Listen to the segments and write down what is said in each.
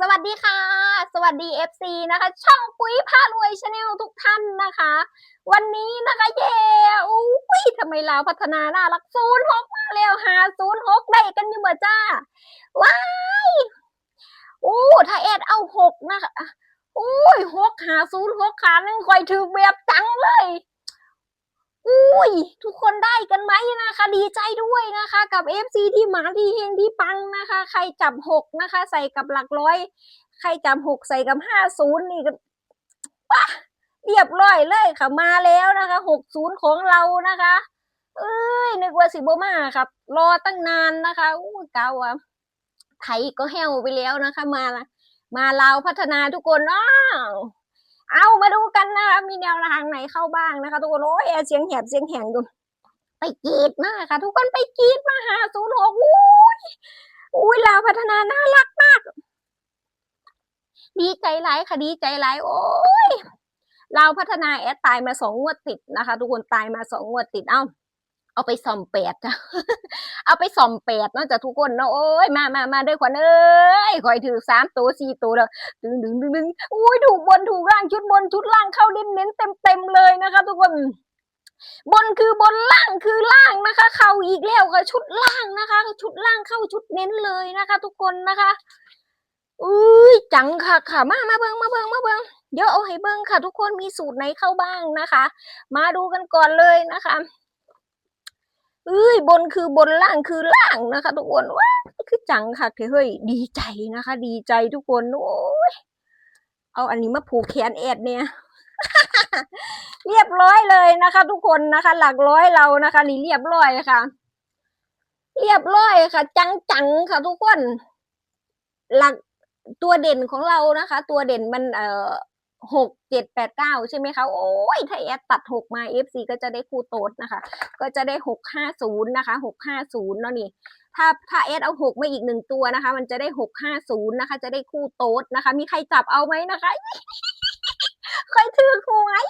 สวัสดีค่ะ สวัสดี FC นะคะ ช่องปุ๋ยพารวยชาแนลทุกท่านนะคะ วันนี้นะคะเย่อุ้ยทำไมลาวพัฒนาน่ารักศูนย์หกมาแล้วหาศูนย์หกได้กันอยู่บ่จ้า ว้ายอู้ถ้าแอดเอาหกนะคะอุ้ยหกหาศูนย์หกขาหนึ่งคอยถือแบบจังเลย อุ้ย ทุกคนได้กันไหมนะคะ ดีใจด้วยนะคะ กับ FC ที่หมาที่เฮงที่ปังนะคะ ใครจับหกนะคะ ใส่กับหลักร้อย ใครจับหกใส่กับห้าศูนย์นี่ก็ปะเรียบร้อยเลยค่ะมาแล้วนะคะหกศูนย์ของเรานะคะ เอ้ยนึกว่าสิบมาครับ รอตั้งนานนะคะอู้เก่าอะไทยก็แห้วไปแล้วนะคะ มาละมาลาวพัฒนาทุกคนอ้าว เอามาดูกันนะคะมีแนวทางไหนเข้าบ้างนะคะ ทุกคนโอ้ยเสียงแหบเสียงแหงดูไปกรีดมากค่ะ ทุกคนไปกรีดมาหาศูนย์หกอุ้ยอุ้ยลาวพัฒนาน่ารักมาก ดีใจหลายค่ะดีใจหลายโอ้ยเราพัฒนาแอดตายมาสองงวดติดนะคะ ทุกคนตายมาสองงวดติดเอ้า เอาไปส่อมแปดจ้ะเอาไปส่อมแปดเนาะจ้ะทุกคนเนาะโอ้ยมามามาด้วยขวัญเอ้ยคอยถือสามตัวสี่ตัวแล้วดึงดึงดึงดึงอุ้ยถูกบนถูกล่างชุดบนชุดล่างเข้าเน้นเน้นเต็มเต็มเลยนะคะ ทุกคนบนคือบนล่างคือล่างนะคะ เข้าอีกแล้วค่ะชุดล่างนะคะ ชุดล่างเข้าชุดเน้นเลยนะคะ ทุกคนนะคะอุ้ยจังค่ะค่ะมามาเบิ้งมาเบิ้งมาเบิ้งเดี๋ยวเอาให้เบิ้งค่ะ ทุกคนมีสูตรไหนเข้าบ้างนะคะ มาดูกันก่อนเลยนะคะ เอ้ยบนคือบนล่างคือล่างนะคะ ทุกคนว้าคือจังค่ะเฮ้ยดีใจนะคะ ดีใจทุกคนโอ้ยเอาอันนี้มาผูกแขนแอดเนี่ย เรียบร้อยเลยนะคะ ทุกคนนะคะ หลักร้อยเรานะคะนี่เรียบร้อยค่ะ เรียบร้อยค่ะ จังจังค่ะ ทุกคน หลักตัวเด่นของเรานะคะ ตัวเด่นมันเอ่อ หกเจ็ดแปดเก้าใช่ไหมคะโอ้ยถ้าแอดตัดหกมา FC ก็จะได้คู่โต๊ดนะคะ ก็จะได้หกห้าศูนย์นะคะหกห้าศูนย์เนาะนี่ถ้าถ้าแอดเอาหกมาอีกหนึ่งตัวนะคะ มันจะได้หกห้าศูนย์นะคะ จะได้คู่โต๊ดนะคะ มีใครจับเอาไหมนะคะใครถือหวย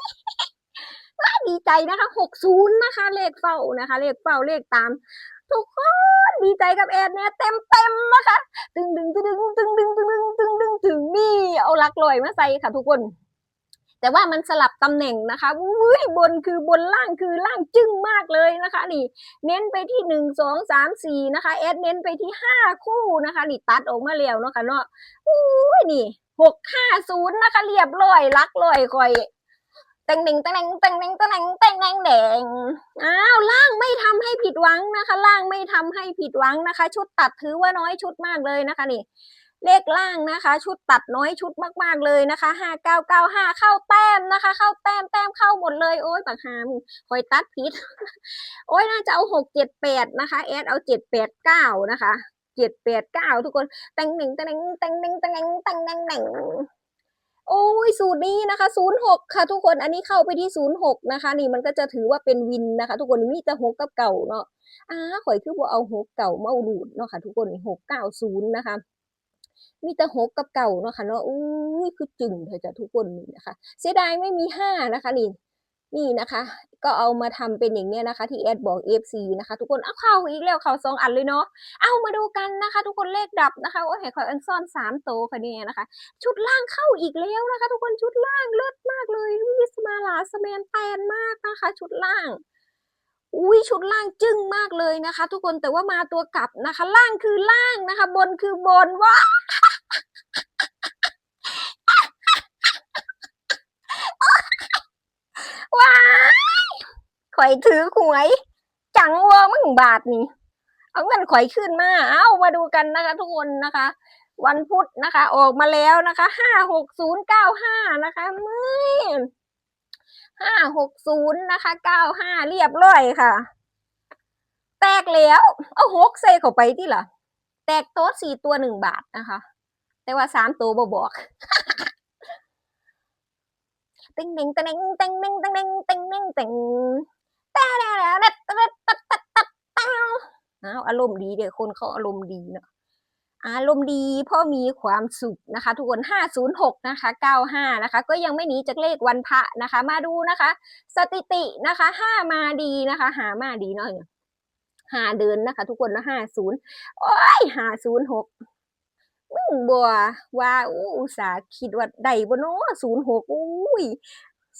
น่าดีใจนะคะหกศูนย์นะคะ เลขเฝ้านะคะ เลขเฝ้าเลขตาม ทุกคนดีใจกับแอดเนี่ยเต็มเต็มนะคะ ตึงดึงตึงดึงตึงดึงตึงดึงตึงดึงถึงนี่เอาลักลอยมาใส่ค่ะทุกคน แต่ว่ามันสลับตำแหน่งนะคะอุ้ยบนคือบนล่างคือล่างจึ้งมากเลยนะคะ นี่เน้นไปที่หนึ่งสองสามสี่นะคะแอดเน้นไปที่ห้าคู่นะคะนี่ตัดออกมาแล้วเนาะค่ะเนาะอุ้ยนี่หกห้าศูนย์นะคะ เรียบร้อยลักลอยคอยแตงหนึ่งแตงหนึ่งแตงหนึ่งแตงหนึ่งแตงแดงแดงอ้าวล่างไม่ทำให้ผิดหวังนะคะ ล่างไม่ทำให้ผิดหวังนะคะ ชุดตัดถือว่าน้อยชุดมากเลยนะคะ นี่ เลขล่างนะคะ ชุดตัดน้อยชุดมาก ๆเลยนะคะห้าเก้าเก้าห้าเข้าแต้มนะคะ เข้าแต้มแต้มเข้าหมดเลยโอ้ยปักหามคอยตัดผิดโอ้ยน่าจะเอาหกเจ็ดแปดนะคะแอดเอาเจ็ดแปดเก้านะคะเจ็ดแปดเก้าทุกคนแตงหนึ่งแตงหนึ่งแตงหนึ่งแตงหนึ่งแตงหนึ่งแตงโอ้ยสูตรนี้นะคะศูนย์หกค่ะ ทุกคนอันนี้เข้าไปที่ศูนย์หกนะคะ นี่มันก็จะถือว่าเป็นวินนะคะ ทุกคนมีแต่หกกับเก่าเนาะอ้าข่อยคือว่าเอาหกเก่ามาเอาดูดเนาะค่ะ ทุกคนหกเก้าศูนย์นะคะ มีแต่หกกับเก่าเนาะค่ะเนาะอุ้ยคือจึงเธอจะทุกคนนี่นะคะ เสียดายไม่มีห้านะคะนี่นี่นะคะ ก็เอามาทำเป็นอย่างเนี้ยนะคะ ที่แอดบอก FC นะคะ ทุกคนเอาเข้าอีกแล้วเข้าสองอันเลยเนาะเอามาดูกันนะคะ ทุกคนเลขดับนะคะโอ้ยให้ขออันซ่อนสามโตค่ะเนี่ยนะคะ ชุดล่างเข้าอีกแล้วนะคะ ทุกคนชุดล่างเลิศมากเลยวิสมาลาสแมนแตนมากนะคะ ชุดล่าง อุ้ยชุดล่างจึ้งมากเลยนะคะ ทุกคนแต่ว่ามาตัวกลับนะคะ ล่างคือล่างนะคะ บนคือบนว้าว้ายข่อยถือหวย จังวอมึงบาทนี่เอาเงินข่อยขึ้นมา เอามาดูกันนะคะ ทุกคนนะคะ วันพุธนะคะ ออกมาแล้วนะคะห้าหกศูนย์เก้าห้านะคะมือ ห้าหกศูนย์นะคะเก้าห้าเรียบร้อยค่ะ แตกแล้วเอาหกใส่เข้าไปที่ล่ะ แตกโต๊ะสี่ตัวหนึ่งบาทนะคะ แต่ว่าสามตัวบ่บอกติงติงติงติงติงติงติงติงติงติงแต่แล้วแต่แต่แต่แต่แต่แต่อ้าวอารมณ์ดีเดี๋ยวคนเขาอารมณ์ดีเนาะ อารมณ์ดีพราะมีความสุขนะคะ ทุกคนห้าศูนย์หกนะคะเก้าห้านะคะ ก็ยังไม่หนีจากเลขวันพระนะคะ มาดูนะคะ สถิตินะคะห้ามาดีนะคะ หามาดีเนาะหาเดินนะคะ ทุกคนนะห้าศูนย์โอ้ยห้าศูนย์หกมึงบัวว่าอู้อุตสาคิดว่าได้บ่เนาะศูนย์หกอุ้ย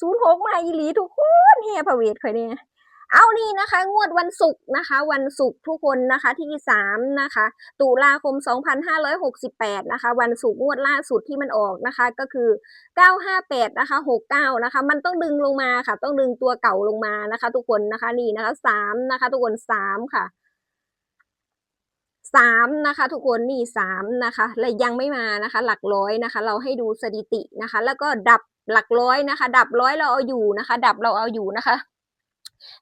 ศูนย์หกมาอีหลีทุกคนเฮพระเวทข่อยเนี่ย เอานี่นะคะ งวดวันศุกร์นะคะ วันศุกร์ทุกคนนะคะที่สามนะคะ ตุลาคม 2568 นะคะ วันศุกร์งวดล่าสุดที่มันออกนะคะ ก็คือ 958 นะคะ 69 นะคะ มันต้องดึงลงมาค่ะ ต้องดึงตัวเก่าลงมานะคะ ทุกคนนะคะนี่นะคะ3นะคะ ทุกคน 3 ค่ะสามนะคะทุกคนนี่สามนะคะและยังไม่มานะคะ หลักร้อยนะคะ เราให้ดูสถิตินะคะ แล้วก็ดับหลักร้อยนะคะ ดับร้อยเราเอาอยู่นะคะ ดับเราเอาอยู่นะคะ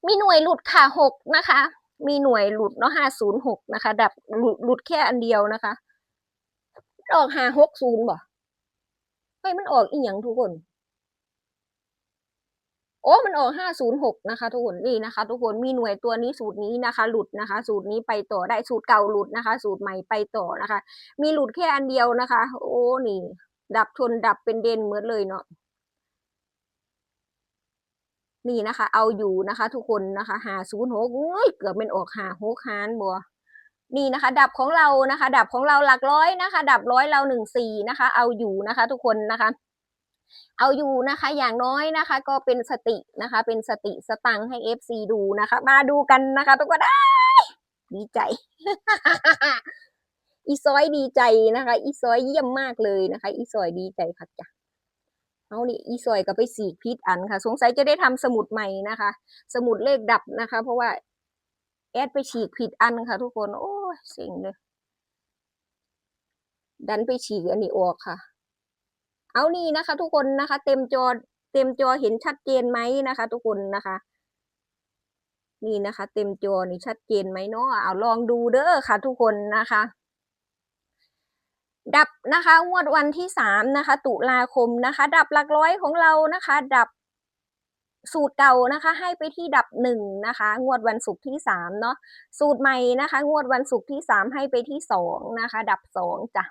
มีหน่วยหลุดค่ะหกนะคะ มีหน่วยหลุดเนาะห้าศูนย์หกนะคะ ดับหลุดหลุดแค่อันเดียวนะคะออกห้าหกศูนย์บ่เฮ้ยมันออกอีหยังทุกคน โอ้มันออกห้าศูนย์หกนะคะ ทุกคนนี่นะคะ ทุกคนมีหน่วยตัวนี้สูตรนี้นะคะ หลุดนะคะ สูตรนี้ไปต่อได้สูตรเก่าหลุดนะคะ สูตรใหม่ไปต่อนะคะ มีหลุดแค่อันเดียวนะคะ โอ้นี่ ดับชนดับเป็นเด่นเหมือนเลยเนาะ นี่นะคะ เอาอยู่นะคะ ทุกคนนะคะหาศูนย์หกเกือบเป็นออกหาหกฮานบัวนี่นะคะ ดับของเรานะคะ ดับของเราหลักร้อยนะคะ ดับร้อยเราหนึ่งสี่นะคะ เอาอยู่นะคะ ทุกคนนะคะ เอาอยู่นะคะ อย่างน้อยนะคะ ก็เป็นสตินะคะ เป็นสติสตังค์ให้ FC ดูนะคะ มาดูกันนะคะทุกคนได้ดีใจ อีซอยดีใจนะคะ อีซอยเยี่ยมมากเลยนะคะ อีซอยดีใจค่ะจ้ะ เอานี่อีซอยก็ไปสีกพิษอันค่ะ สงสัยจะได้ทำสมุดใหม่นะคะ สมุดเลขดับนะคะ เพราะว่าแอดไปฉีกผิดอันค่ะ ทุกคน โอ้ยเซ็งเลย ดันไปฉีกอันนี้ออกค่ะ เอานี่นะคะ ทุกคนนะคะ เต็มจอเต็มจอเห็นชัดเจนไหมนะคะ ทุกคนนะคะ นี่นะคะ เต็มจอนี่ชัดเจนไหมเนาะเอาลองดูเด้อค่ะ ทุกคนนะคะ ดับนะคะงวดวันที่สามนะคะ ตุลาคมนะคะ ดับหลักร้อยของเรานะคะ ดับสูตรเก่านะคะ ให้ไปที่ดับหนึ่งนะคะ งวดวันศุกร์ที่สามเนาะสูตรใหม่นะคะ งวดวันศุกร์ที่สามให้ไปที่สองนะคะ ดับสองจ้ะ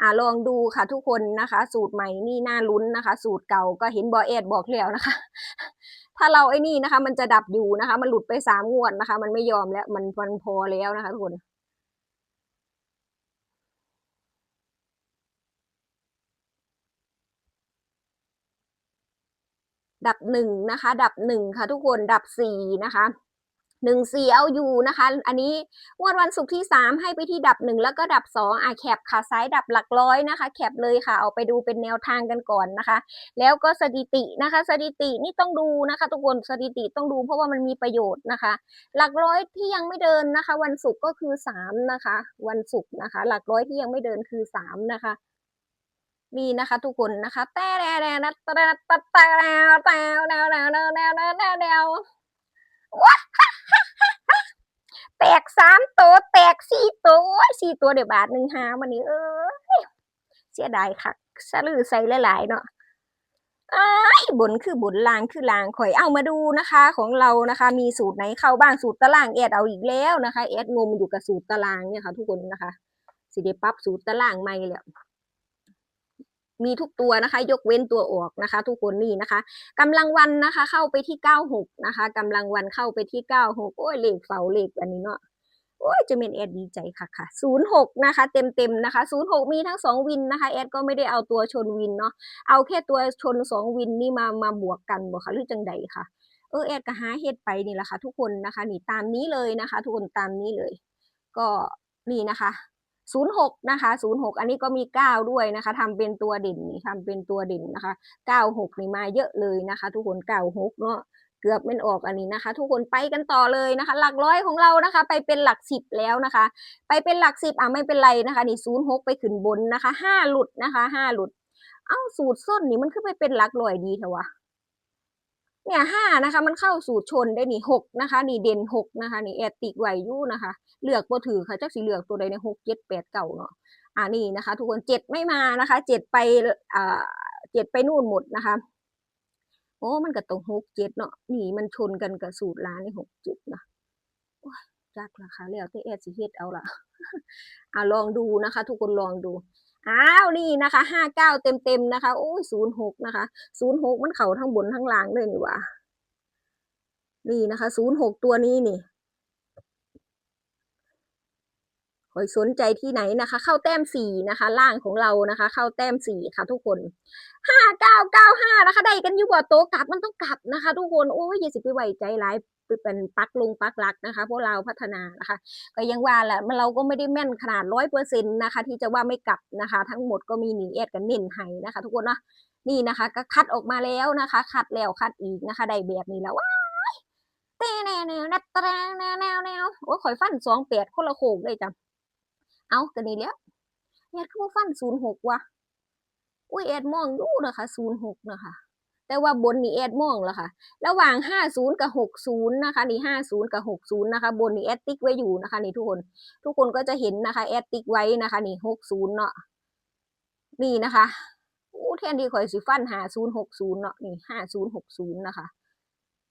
อ่าลองดูค่ะทุกคนนะคะ สูตรใหม่นี่น่าลุ้นนะคะ สูตรเก่าก็เห็นบอเอ็ดบอกแล้วนะคะ ถ้าเราไอ้นี่นะคะ มันจะดับอยู่นะคะ มันหลุดไปสามงวดนะคะ มันไม่ยอมแล้วมันมันพอแล้วนะคะทุกคน ดับหนึ่งนะคะ ดับหนึ่งค่ะทุกคนดับสี่นะคะหนึ่งสี่เอาอยู่นะคะ อันนี้งวดวันศุกร์ที่สามให้ไปที่ดับหนึ่งแล้วก็ดับสองอะแคปค่ะซ้ายดับหลักร้อยนะคะ แคปเลยค่ะ เอาไปดูเป็นแนวทางกันก่อนนะคะ แล้วก็สถิตินะคะ สถิตินี่ต้องดูนะคะ ทุกคนสถิติต้องดูเพราะว่ามันมีประโยชน์นะคะ หลักร้อยที่ยังไม่เดินนะคะ วันศุกร์ก็คือสามนะคะ วันศุกร์นะคะ หลักร้อยที่ยังไม่เดินคือสามนะคะ นี่นะคะทุกคนนะคะแต่แแต่แต่แต่แต่แต่แต่แต่แต่แต่แต่ว้าแตกสามตัวแตกสี่ตัวสี่ตัวเดี๋ยวบาทหนึ่งหาวันนี้เออเสียดายค่ะสลือใส่หลายๆเนาะไอ้บนคือบนลางคือลางข่อยเอามาดูนะคะ ของเรานะคะ มีสูตรไหนเข้าบ้างสูตรตารางแอดเอาอีกแล้วนะคะแอดงมอยู่กับสูตรตารางเนี่ยค่ะ ทุกคนนะคะสิเดปรับสูตรตารางใหม่แล้ว มีทุกตัวนะคะ ยกเว้นตัวออกนะคะ ทุกคนนี่นะคะกำลังวันนะคะ เข้าไปที่เก้าหกนะคะกำลังวันเข้าไปที่เก้าหกโอ้ยเลขเฝ้าเลขอันนี้เนาะโอ้ยจะเป็นแอดดีใจค่ะค่ะศูนย์หกนะคะ เต็มเต็มนะคะศูนย์หกมีทั้งสองวินนะคะแอดก็ไม่ได้เอาตัวชนวินเนาะเอาแค่ตัวชนสองวินนี่มามาบวกกันบ่คะหรือจังใดค่ะเออแอดก็หาเฮ็ดไปนี่แหละค่ะ ทุกคนนะคะนี่ตามนี้เลยนะคะ ทุกคนตามนี้เลย ก็นี่นะคะ ศูนย์หกนะคะศูนย์หกอันนี้ก็มีเก้าด้วยนะคะทำเป็นตัวเด่นนี่ทำเป็นตัวเด่นนะคะเก้าหกนี่มาเยอะเลยนะคะ ทุกคนเก้าหกเนาะเกือบเป็นออกอันนี้นะคะ ทุกคนไปกันต่อเลยนะคะ หลักร้อยของเรานะคะ ไปเป็นหลักสิบแล้วนะคะ ไปเป็นหลักสิบอะไม่เป็นไรนะคะ นี่ศูนย์หกไปขึ้นบนนะคะห้าหลุดนะคะห้าหลุด เอ้าสูตรส้นนี่มันขึ้นไปเป็นหลักร้อยดีเถอะวะ เนี่ยห้านะคะมันเข้าสูตรชนได้นี่หกนะคะนี่เด่นหกนะคะนี่แอดติกไหวยู่นะคะ เลือกบ่ถือค่ะจักสิเหลือกตัวใดในหกเจ็ดแปดเก่าเนาะอ่านี่นะคะ ทุกคนเจ็ดไม่มานะคะเจ็ดไปอ่าเจ็ดไปนู่นหมดนะคะโอ้มันก็ตรงหกเจ็ดเนาะนี่มันชนกันกับสูตรร้านในหกเจ็ดนะยจักราคาแล้วแต่แอดสิเฮ็ดเอาละอ่าลองดูนะคะ ทุกคนลองดู อ้าวนี่นะคะห้าเก้าเต็มเต็มๆนะคะโอ้ยศูนย์หกนะคะศูนย์หกมันเข่าทั้งบนทั้งล่างเลยนี่หว่านี่นะคะศูนย์หกตัวนี้นี่ คอย สนใจที่ไหนนะคะ เข้าแต้มสี่นะคะ ล่างของเรานะคะ เข้าแต้มสี่ค่ะ ทุกคนห้าเก้าเก้าห้านะคะ ได้กันอยู่บ่โตะกลับมันต้องกลับนะคะ ทุกคนโอ้ยอย่าสิไปไหวใจร้ายเป็นปักลงปักหลักนะคะ พวกเราพัฒนานะคะ ก็ยังว่าแหละมันเราก็ไม่ได้แม่นขนาดร้อยเปอร์เซ็นต์นะคะ ที่จะว่าไม่กลับนะคะ ทั้งหมดก็มีหนีแอดกันเน้นให้นะคะ ทุกคนเนาะนี่นะคะ ก็คัดออกมาแล้วนะคะ คัดแล้วคัดอีกนะคะ ได้แบบนี้แล้วว้าเต้แนวแนวนัดแตรแนวแนวแนวโอ้ยข่อยฟันสองแปดคนละโขกเลยจ้ะ เอากันนี่แล้วแอดก็บ่ฟันศูนย์หกว่ะอุ้ยแอดมองอยู่นะคะศูนย์หกนะคะแต่ว่าบนนี่แอดมองแล้วค่ะ ระหว่าง 50 กับ 60 นะคะ นี่ 50 กับ 60 นะคะ บนนี่แอดติ๊กไว้อยู่นะคะ นี่ทุกคน ทุกคนก็จะเห็นนะคะ แอดติ๊กไว้นะคะ นี่ 60 เนาะ นี่นะคะ อู้แทนที่ข่อยสิฟัน5060 เนาะ นี่ 5060 นะคะ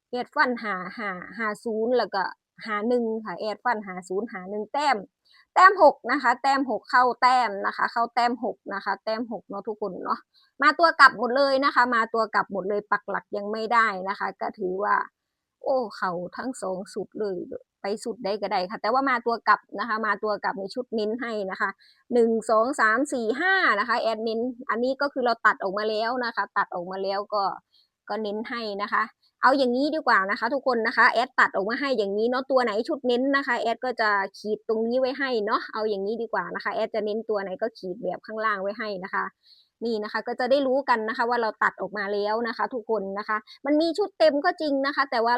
แอดฟันหาหาหาศูนย์แล้วก็ หาหนึ่งค่ะแอดฟันหาศูนย์หาหนึ่งแต้ม แต้มหกนะคะ แต้มหกเข้าแต้มนะคะ เข้าแต้มหกนะคะ แต้มหกเนาะทุกคนเนาะมาตัวกลับหมดเลยนะคะ มาตัวกลับหมดเลยปักหลักยังไม่ได้นะคะ ก็ถือว่า โอ้เขาทั้งสองสุดเลยไปสุดได้ก็ได้ค่ะ แต่ว่ามาตัวกลับนะคะ มาตัวกลับในชุดเน้นให้นะคะหนึ่งสองสามสี่ห้านะคะแอดเน้นอันนี้ก็คือเราตัดออกมาแล้วนะคะ ตัดออกมาแล้วก็ก็เน้นให้นะคะ เอาอย่างนี้ดีกว่านะคะ ทุกคนนะคะแอดตัดออกมาให้อย่างนี้เนาะตัวไหนชุดเน้นนะคะแอดก็จะขีดตรงนี้ไว้ให้เนาะเอาอย่างนี้ดีกว่านะคะแอดจะเน้นตัวไหนก็ขีดแบบข้างล่างไว้ให้นะคะนี่นะคะก็จะได้รู้กันนะคะว่าเราตัดออกมาแล้วนะคะ ทุกคนนะคะ มันมีชุดเต็มก็จริงนะคะ แต่ว่า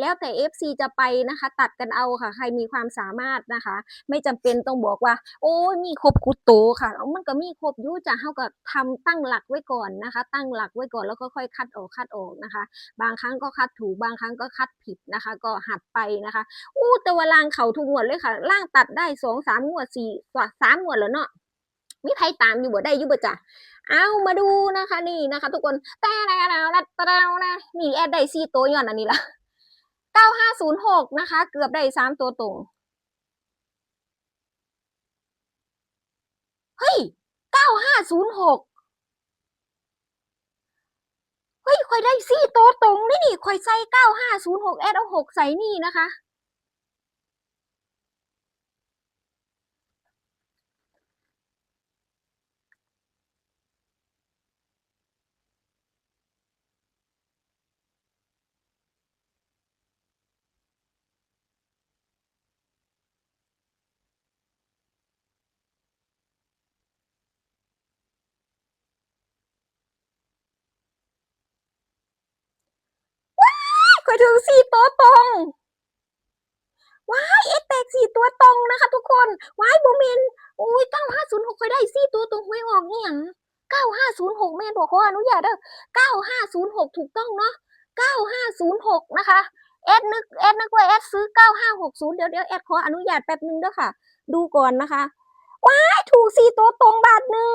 แล้วแต่ FC จะไปนะคะ ตัดกันเอาค่ะ ใครมีความสามารถนะคะ ไม่จำเป็นต้องบอกว่า โอ้ยมีครบกุโตค่ะ มันก็มีครบยุ่จะเท่ากับทำตั้งหลักไว้ก่อนนะคะ ตั้งหลักไว้ก่อนแล้วก็ค่อยคัดออกคัดออกนะคะ บางครั้งก็คัดถูกบางครั้งก็คัดผิดนะคะ ก็หัดไปนะคะอู้แต่ว่าล่างเขาทุกงวดเลยค่ะล่างตัดได้สองสามงวดสี่สามงวดแล้วเนาะมีใครตามอยู่บ่ได้อยู่บ่จ้ะเอามาดูนะคะ นี่นะคะ ทุกคนแต่แล้วแล้วแล้วนะนี่แอดได้สี่ตัวย้อนอันนี้ละ เก้าห้าศูนย์หกนะคะ เกือบได้สามตัวตรง เฮ้ยเก้าห้าศูนย์หกเฮ้ยคอยได้สี่ตัวตรงนี่นี่คอยใส่เก้าห้าศูนย์หกแอดเอาหกใส่นี่นะคะ คอ ยถึงสี่ตัวตรงว้ายเอ็กแตกสี่ตัวตรงนะคะ ทุกคนว้ายโบเมนอุ้ยเก้าห้าศูนย์หกเคยได้สี่ตัวตรงหวยออกเนี่ยเก้าห้าศูนย์หกแม่นบอกขออนุญาตเด้อเก้าห้าศูนย์หกถูกต้องเนาะเก้าห้าศูนย์หกนะคะแอดนึกแอดนึกว่าแอดซื้อเก้าห้าหกศูนย์เดี๋ยวเดี๋ยวแอดขออนุญาตแป๊บนึงเด้อค่ะ ดูก่อนนะคะว้ายถูกสี่ตัวตรงบาทหนึ่ง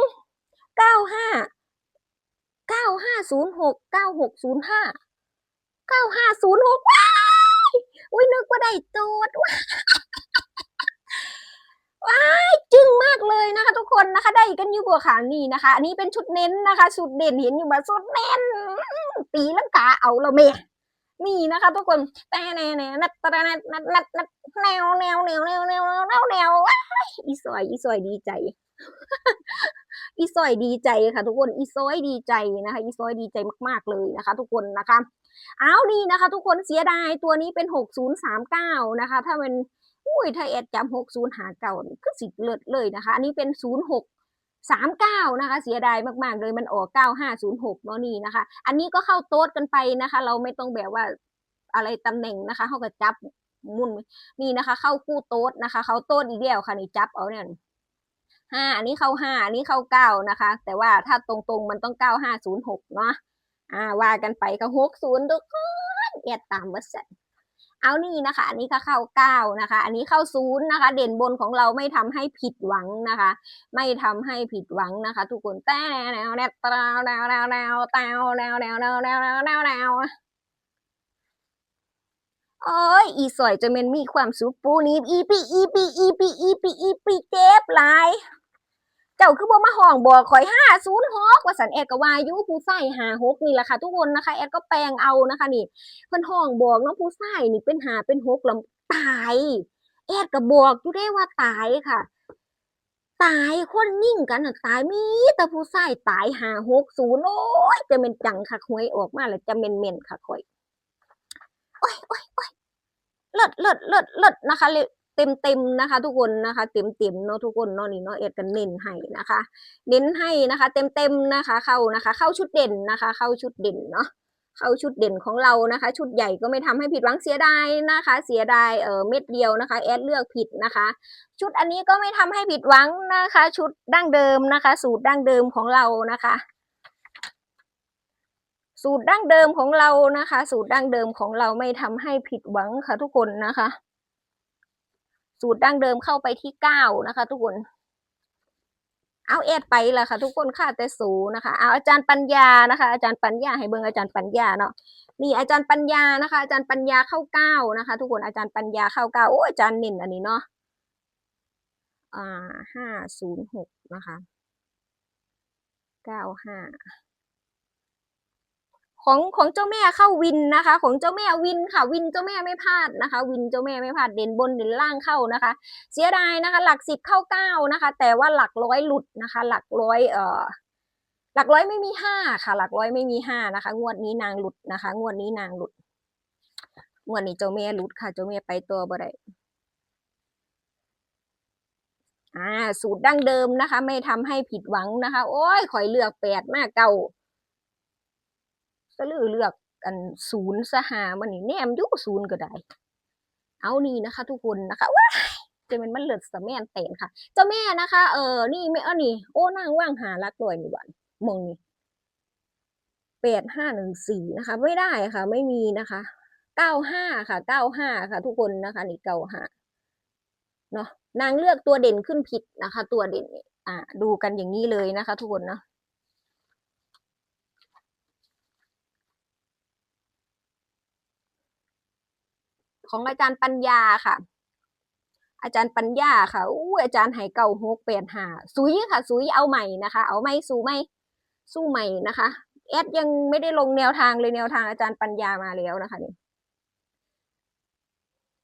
เก้าห้าเก้าห้าศูนย์หกเก้าหกศูนย์ห้า เก้าห้าศูนย์หกว้ายอุ้ยนึกว่าได้โจทย์ว้ายว้าจึ้งมากเลยนะคะ ทุกคนนะคะ ได้กันอยู่บัวขางนี่นะคะ อันนี้เป็นชุดเน้นนะคะชุดเด่นเห็นอยู่มาชุดเน้นตีลังกาเอาละเมยนี่นะคะทุกคนแต่แน่แน่นัดตะนัดนัดนัดนัดแนวแนวแนวแนวแนวแนวแนวอีสอยอีสอยดีใจ อีซอยดีใจค่ะ ทุกคนอีซอยดีใจนะคะอีซอยดีใจมาก ๆเลยนะคะ ทุกคนนะคะเอาดีนะคะ ทุกคนเสียดายตัวนี้เป็นหกศูนย์สามเก้านะคะ ถ้าเป็นอุ้ยถ้าแอดจำหกศูนย์หาเก่าก็สิเลิศเลยนะคะ อันนี้เป็นศูนย์หกสามเก้านะคะ เสียดายมากๆเลยมันออกเก้าห้าศูนย์หกเนาะนี่นะคะ อันนี้ก็เข้าโต๊ดกันไปนะคะ เราไม่ต้องแบบว่าอะไรตำแหน่งนะคะเขาก็จับมุนนี่นะคะ เข้าคู่โต๊ดนะคะ เขาโต๊ดอีกแล้วค่ะนี่จับเอาเนี่ย ห้าอันนี้เข้าห้าอันนี้เข้าเก้านะคะ แต่ว่าถ้าตรงๆมันต้องเก้าห้าศูนย์หกเนาะอ่าว่ากันไปก็หกศูนย์ทุกคนแอดตามมาสั่นเอานี่นะคะ อันนี้ก็เข้าเก้านะคะ อันนี้เข้าศูนย์นะคะ เด่นบนของเราไม่ทำให้ผิดหวังนะคะ ไม่ทำให้ผิดหวังนะคะ ทุกคนแต่แนวแนวแนวแนวแนวแนวแนวแนวแนวแนวแนวแนวแนวแนว โอ้ยอีสอยจะเป็นมีความสุขปูนี้อีปีอีปีอีปีอีปีอีปีเจ็บหลาย เจ้าคือบ่มาห้องบอกข่อยห้าศูนย์หกว่าสันแอดกวายุผู้ใส่หาหกนี่แหละค่ะ ทุกคนนะคะ แอดก็แปลงเอานะคะนี่เพิ่นห้องบอกเนาะผู้ใส่นี่เป็นหาเป็นหกล้วตาย แอดก็บอกอยู่ได้ว่าตายค่ะตายคนยิ่งกันนะตายมีแต่ผู้ชายตายหาหกศูนย์โอ้ยจะเป็นจังคักหวยออกมาแล้วจะเมนเมนคักข่อย โอ้ยโอ้ยโอ้ยเลิศเลิศเลิศเลิศนะคะเต็มเต็มนะคะ ทุกคนนะคะ เต็มเต็มเนาะทุกคนเนาะนี่เนาะเอ็ดกันเน้นให้นะคะ เน้นให้นะคะ เต็มเต็มนะคะ เข้านะคะ เข้าชุดเด่นนะคะ เข้าชุดเด่นเนาะเข้าชุดเด่นของเรานะคะ ชุดใหญ่ก็ไม่ทำให้ผิดหวังเสียดายนะคะ เสียดายเออเม็ดเดียวนะคะ แอดเลือกผิดนะคะ ชุดอันนี้ก็ไม่ทำให้ผิดหวังนะคะ ชุดดั้งเดิมนะคะ สูตรดั้งเดิมของเรานะคะ สูตรดั้งเดิมของเรานะคะ สูตรดั้งเดิมของเราไม่ทำให้ผิดหวังค่ะทุกคนนะคะ สูตรดั้งเดิมเข้าไปที่เก้านะคะ ทุกคน เอาแอดไปละค่ะ ทุกคนค่าแต่สูนะคะ เอาอาจารย์ปัญญานะคะ อาจารย์ปัญญาให้เบิ่งอาจารย์ปัญญาเนาะนี่อาจารย์ปัญญานะคะ อาจารย์ปัญญาเข้าเก้านะคะ ทุกคนอาจารย์ปัญญาเข้าเก้าโอ้อาจารย์เน้นอันนี้เนาะอ่าห้าศูนย์หกนะคะเก้าห้า ของของเจ้าแม่เข้าวินนะคะ ของเจ้าแม่วินค่ะ วินเจ้าแม่ไม่พลาดนะคะ วินเจ้าแม่ไม่พลาดเด่นบนเด่นล่างเข้านะคะ เสียดายนะคะ หลักสิบเข้าเก้านะคะ แต่ว่าหลักร้อยหลุดนะคะ หลักร้อยเอ่อหลักร้อยไม่มีห้าค่ะ หลักร้อยไม่มีห้านะคะ งวดนี้นางหลุดนะคะ งวดนี้นางหลุดงวดนี้เจ้าแม่หลุดค่ะ เจ้าแม่ไปตัวบ่ได้อ่าสูตรดั้งเดิมนะคะ ไม่ทำให้ผิดหวังนะคะ โอ้ยข่อยเลือกแปดมากเก่า สลือเลือกอันศูนย์สหามันนี่แนมยุศูนย์ก็ได้ เอานี่นะคะ ทุกคนนะคะว้าจะเป็นมันเลือดสแมนเตนค่ะ เจ้าแม่นะคะ เออนี่ไม่เออนี่ โอ้นางว่างหารักลอยนี่หวันมองนี่แปดห้าหนึ่งสี่นะคะ ไม่ได้ค่ะ ไม่มีนะคะเก้าห้าค่ะเก้าห้าค่ะ ทุกคนนะคะ นี่เก้าห้าเนาะนางเลือกตัวเด่นขึ้นผิดนะคะ ตัวเด่นนี่อ่า ดูกันอย่างนี้เลยนะคะ ทุกคนเนาะ ของอาจารย์ปัญญาค่ะ อาจารย์ปัญญาค่ะอู้อาจารย์ให้เก่าหกแปดหาสุยค่ะสุยเอาใหม่นะคะ เอาใหม่สู้ใหม่สู้ใหม่นะคะแอดยังไม่ได้ลงแนวทางเลยแนวทางอาจารย์ปัญญามาแล้วนะคะนี่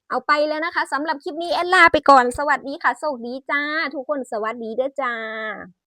เอาไปแล้วนะคะสำหรับคลิปนี้แอดลาไปก่อนสวัสดีค่ะโชคดีจ้า ทุกคนสวัสดีเด้อจ้า